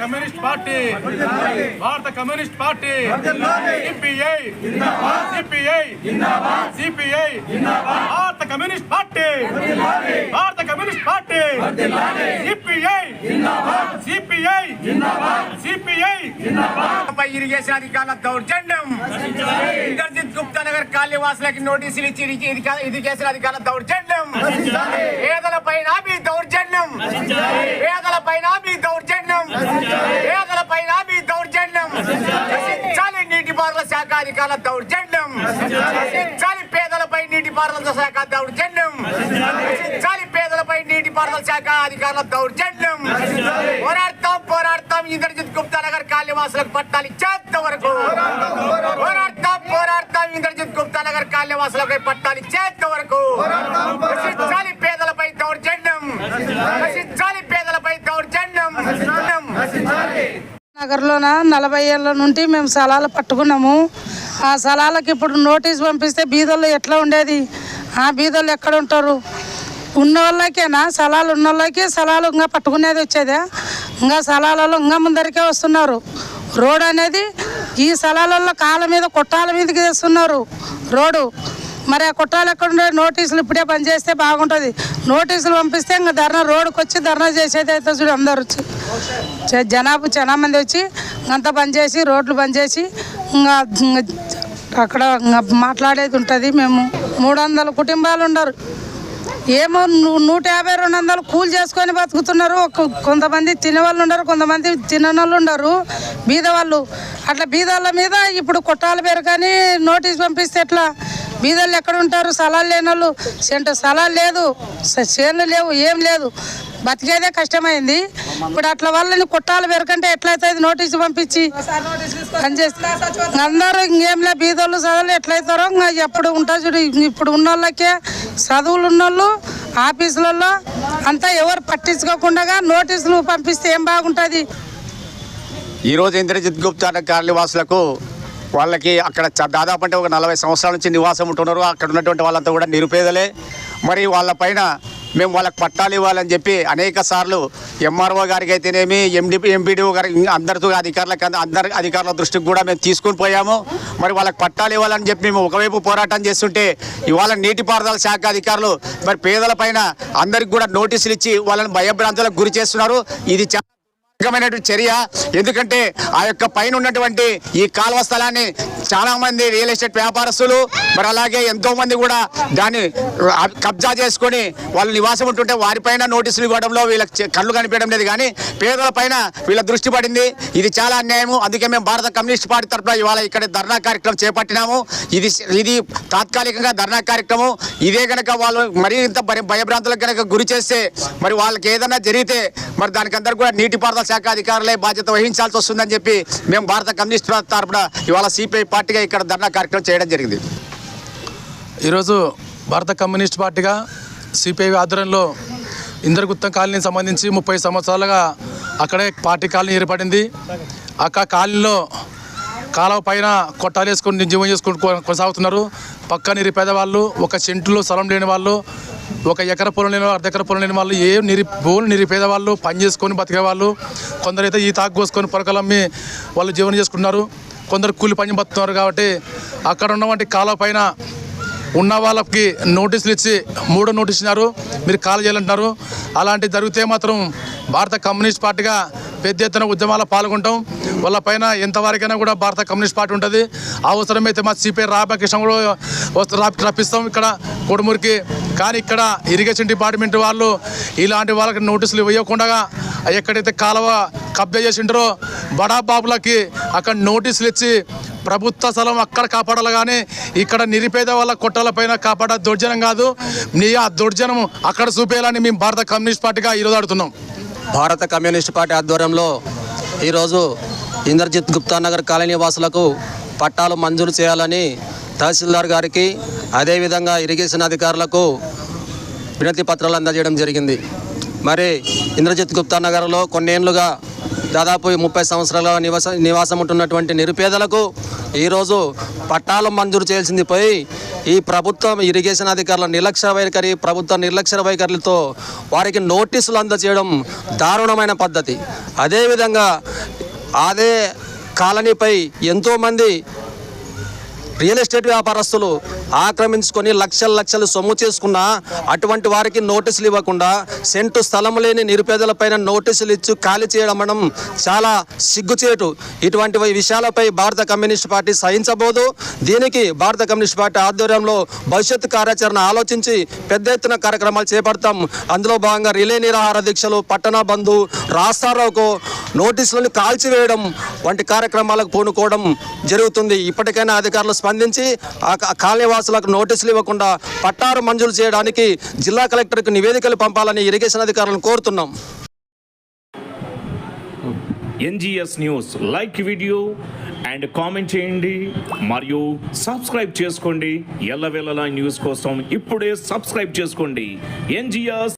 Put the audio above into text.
Communist party. భారత communist party. CPI CPI CPI భారత communist party. భారత communist party. CPI CPI CPI irrigation అధికారుల దౌర్జన్యం. ఇంద్రజిత్ గుప్తా నగర్ కాలనీవాసులకి నోటీసులు ఇచ్చి ఇరిగే- ఇరిగే- ఇరిగేషన్ అధికారుల దౌర్జన్యం. పేదల పైన మీ దౌర్జన్యం పేదల పైన మీ దౌర్జన్యం పేదల పైన మీ దౌర్జన్యం. నీటి నీటిపారుల శాఖ అధికారుల దౌర్జన్యం. రచించాలి పేదలపై నీటిపారుల శాఖ దౌర్జన్యం. రచించాలి పేదలపై నీటిపారుల శాఖ అధికారుల దౌర్జన్యం. పోరాడతాం పోరాడతాం. ఇంద్రజిత్ గుప్తా నగర్ కాళ్యవాసులకు పట్టాలు ఇచ్చేంత వరకు పోరాడతాం. పోరాడతాం ఇంద్రజిత్ గుప్తా నగర్ కాళ్యవాసులకు పట్టాలు ఇచ్చేంత వరకు నశించాలి పేదలపై దౌర్జన్యం నశించాలి పేదలపై దౌర్జన్యం దగ్గరలోన? నలభై ఏళ్ళ నుండి మేము స్థలాలు పట్టుకున్నాము. ఆ స్థలాలకు ఇప్పుడు నోటీస్ పంపిస్తే బీదలు ఎట్లా ఉండేది? ఆ బీదలు ఎక్కడ ఉంటారు? ఉన్న వాళ్ళకేనా స్థలాలు ఉన్న వాళ్ళకి స్థలాలు ఇంకా పట్టుకునేది వచ్చేదే? ఇంకా స్థలాలలో ఇంకా ముందరికే వస్తున్నారు. రోడ్ అనేది ఈ స్థలాలలో కాళ్ళ మీద కొట్టాల మీదకి తెస్తున్నారు రోడ్డు. మరి ఆ కొట్టాలు ఎక్కడుండే నోటీసులు ఇప్పుడే పనిచేస్తే చేస్తే బాగుంటుంది. నోటీసులు పంపిస్తే ఇంకా ధర్నా రోడ్డుకి వచ్చి ధర్నా చేసేది అయితే చూడు అందరు వచ్చి. జనాభా చాలా మంది వచ్చి అంతా బంద్ చేసి రోడ్లు బంద్ చేసి ఇంకా అక్కడ ఇంకా మాట్లాడేది ఉంటుంది. మేము మూడు వందల కుటుంబాలు ఉండరు ఏమో నూట యాభై రెండు వందలు కూలి చేసుకొని బతుకుతున్నారు. కొంతమంది తినేవాళ్ళు ఉండరు కొంతమంది తినని వాళ్ళు ఉండరు బీద వాళ్ళు. అట్లా బీదళ్ళ మీద ఇప్పుడు కొట్టాలు పెరగని నోటీస్ పంపిస్తే ఎట్లా? బీదలు ఎక్కడ ఉంటారు? స్థలాలు లేని వాళ్ళు సెంటు స్థలాలు లేదు. స- చేనులు లేవు ఏం లేదు. బతికేదే కష్టమైంది. ఇప్పుడు అట్లా వాళ్ళని కొట్టాలు పెరకంటే ఎట్లయితుంది నోటీసు పంపించి అందరూ ఇంకేంలే బీదోళ్ళు చదువులు ఎట్లయితారో ఇంకా ఎప్పుడు ఉంటా చూడు ఇప్పుడు ఉన్న వాళ్ళకే చదువులు ఉన్నోళ్ళు ఆఫీసులలో అంతా ఎవరు పట్టించుకోకుండా నోటీసులు పంపిస్తే ఏం బాగుంటుంది? ఈరోజు ఇంద్రజిత్ గుప్తా కాలనీ వాసులకు వాళ్ళకి అక్కడ చ- దాదాపు అంటే ఒక నలభై సంవత్సరాల నుంచి నివాసం ఉంటున్నారు. అక్కడ ఉన్నటువంటి వాళ్ళంతా కూడా నిరుపేదలే. మరి వాళ్ళపైన మేము వాళ్ళకి పట్టాలు ఇవ్వాలని చెప్పి అనేక సార్లు ఎంఆర్ఓ గారికి అయితేనేమి ఎండి ఎంపీడీఓ గారికి అందరితో అధికారులకు అందరి అధికారుల దృష్టికి కూడా మేము తీసుకొని పోయాము. మరి వాళ్ళకి పట్టాలు ఇవ్వాలని చెప్పి మేము ఒకవైపు పోరాటం చేస్తుంటే ఇవాళ నీటిపారుదల శాఖ అధికారులు మరి పేదల పైన అందరికి కూడా నోటీసులు ఇచ్చి వాళ్ళని భయభ్రాంతులకు గురి చేస్తున్నారు. ఇది చాలా చర్య. ఎందుకంటే ఆ యొక్క పైన ఉన్నటువంటి ఈ కాలువ స్థలాన్ని చాలా మంది రియల్ ఎస్టేట్ వ్యాపారస్తులు మరి అలాగే ఎంతో మంది కూడా దాన్ని కబ్జా చేసుకొని వాళ్ళు నివాసం ఉంటుంటే వారిపైన నోటీసులు ఇవ్వడంలో వీళ్ళకి కళ్ళు కనిపించడం లేదు. కానీ పేదల పైన వీళ్ళ దృష్టి పడింది. ఇది చాలా అన్యాయము. అందుకే మేము భారత కమ్యూనిస్ట్ పార్టీ తరఫున ఇవాళ ఇక్కడ ధర్నా కార్యక్రమం చేపట్టినాము. ఇది ఇది తాత్కాలికంగా ధర్నా కార్యక్రమం. ఇదే కనుక వాళ్ళు మరీ ఇంత భయ- భయభ్రాంతులకు కనుక గురి చేస్తే మరి వాళ్ళకి ఏదైనా జరిగితే మరి దానికి కూడా నీటిపారుదల శాఖ అధికారులే బాధ్యత వహించాల్సి వస్తుందని చెప్పి మేము భారత కమ్యూనిస్ట్ పార్టీ తరఫున ఇవాళ సిపిఐ పార్టీగా ఇక్కడ ధర్నా కార్యక్రమం చేయడం జరిగింది. ఈరోజు భారత కమ్యూనిస్ట్ పార్టీగా సిపిఐ ఆధ్వర్యంలో ఇంద్రగుప్తం కాలనీకి సంబంధించి ముప్పై సంవత్సరాలుగా అక్కడే పార్టీ కాలనీ ఏర్పడింది. అక్క కాలనీలో కాలువ పైన కొట్టాలు వేసుకొని జీవం చేసుకుంటూ కొనసాగుతున్నారు. పక్క పేదవాళ్ళు ఒక సెంటులో స్థలం లేని వాళ్ళు ఒక ఎకర పొలం లేని వాళ్ళు అర్ధ ఎకర పొలం లేని వాళ్ళు ఏ నిరి భూములు నిరుపేద వాళ్ళు పని చేసుకొని బతికే వాళ్ళు కొందరైతే ఈ తాకు కోసుకొని పొరకలమ్మి వాళ్ళు జీవనం చేసుకుంటున్నారు. కొందరు కూలి పని బతుకుతున్నారు కాబట్టి అక్కడ ఉన్నటువంటి కాలువ పైన ఉన్న వాళ్ళకి నోటీసులు ఇచ్చి మూడో నోటీస్ ఇచ్చినారు. మీరు కాల్ చేయాలంటున్నారు. అలాంటి జరిగితే మాత్రం భారత కమ్యూనిస్ట్ పార్టీగా పెద్ద ఎత్తున ఉద్యమాల్లో పాల్గొంటాం. వాళ్ళ పైన ఎంతవరకైనా కూడా భారత కమ్యూనిస్ట్ పార్టీ ఉంటుంది. అవసరమైతే మా సిపిఐ రామకృష్ణ కూడా రప్పిస్తాం ఇక్కడ కొడుమూరికి. కానీ ఇక్కడ ఇరిగేషన్ డిపార్ట్మెంట్ వాళ్ళు ఇలాంటి వాళ్ళకి నోటీసులు ఇవ్వకుండా ఎక్కడైతే కాలువ కబ్జా చేసింటారో బడా బాబులకి అక్కడ నోటీసులు ఇచ్చి ప్రభుత్వ స్థలం అక్కడ కాపాడాలి కానీ ఇక్కడ నిరుపేద వాళ్ళ కొట్టాల పైన కాపాడ దౌర్జన్యం కాదు. నీ ఆ దౌర్జన్యం అక్కడ చూపేయాలని మేము భారత కమ్యూనిస్ట్ పార్టీగా ఈరోజు ఆడుతున్నాం. భారత కమ్యూనిస్ట్ పార్టీ ఆధ్వర్యంలో ఈరోజు ఇంద్రజిత్ గుప్తా నగర్ కాలనీ వాసులకు పట్టాలు మంజూరు చేయాలని తహసీల్దార్ గారికి అదేవిధంగా ఇరిగేషన్ అధికారులకు వినతి పత్రాలు అందజేయడం జరిగింది. మరి ఇంద్రజిత్ గుప్తా నగర్లో కొన్నేళ్ళుగా దాదాపు ముప్పై సంవత్సరాల నివాస నివాసం ఉంటున్నటువంటి నిరుపేదలకు ఈరోజు పట్టాలు మంజూరు చేయాల్సింది పోయి ఈ ప్రభుత్వం ఇరిగేషన్ అధికారుల నిర్లక్ష్య వైఖరి ప్రభుత్వ నిర్లక్ష్య వైఖరులతో వారికి నోటీసులు అందజేయడం దారుణమైన పద్ధతి. అదేవిధంగా అదే కాలనీపై ఎంతోమంది రియల్ ఎస్టేట్ వ్యాపారస్తులు ఆక్రమించుకొని లక్షల లక్షలు సొమ్ము చేసుకున్న అటువంటి వారికి నోటీసులు ఇవ్వకుండా సెంటు స్థలం లేని నిరుపేదలపైన నోటీసులు ఇచ్చి ఖాళీ చేయడం మనం చాలా సిగ్గుచేటు. ఇటువంటి విషయాలపై భారత కమ్యూనిస్ట్ పార్టీ సహించబోదు. దీనికి భారత కమ్యూనిస్ట్ పార్టీ ఆధ్వర్యంలో భవిష్యత్తు కార్యాచరణ ఆలోచించి పెద్ద ఎత్తున కార్యక్రమాలు చేపడతాం. అందులో భాగంగా రిలే నిరాహార దీక్షలు పట్టణ బంధు రాస్తారోకో నోటీసులను కాల్చివేయడం వంటి కార్యక్రమాలకు పూనుకోవడం జరుగుతుంది. ఇప్పటికైనా అధికారులు స్పందించి ఆ కా- కాలనీవాసులకు నోటీసులు ఇవ్వకుండా పట్టారు మంజూరు చేయడానికి జిల్లా కలెక్టర్కి నివేదికలు పంపాలని ఇరిగేషన్ అధికారులను కోరుతున్నాం. NGS news like video and comment చేయండి. మరియు సబ్స్క్రైబ్ చేసుకోండి. ఎల్లవేళలా న్యూస్ కోసం ఇప్పుడే సబ్స్క్రైబ్ చేసుకోండి. ఎన్జిఎస్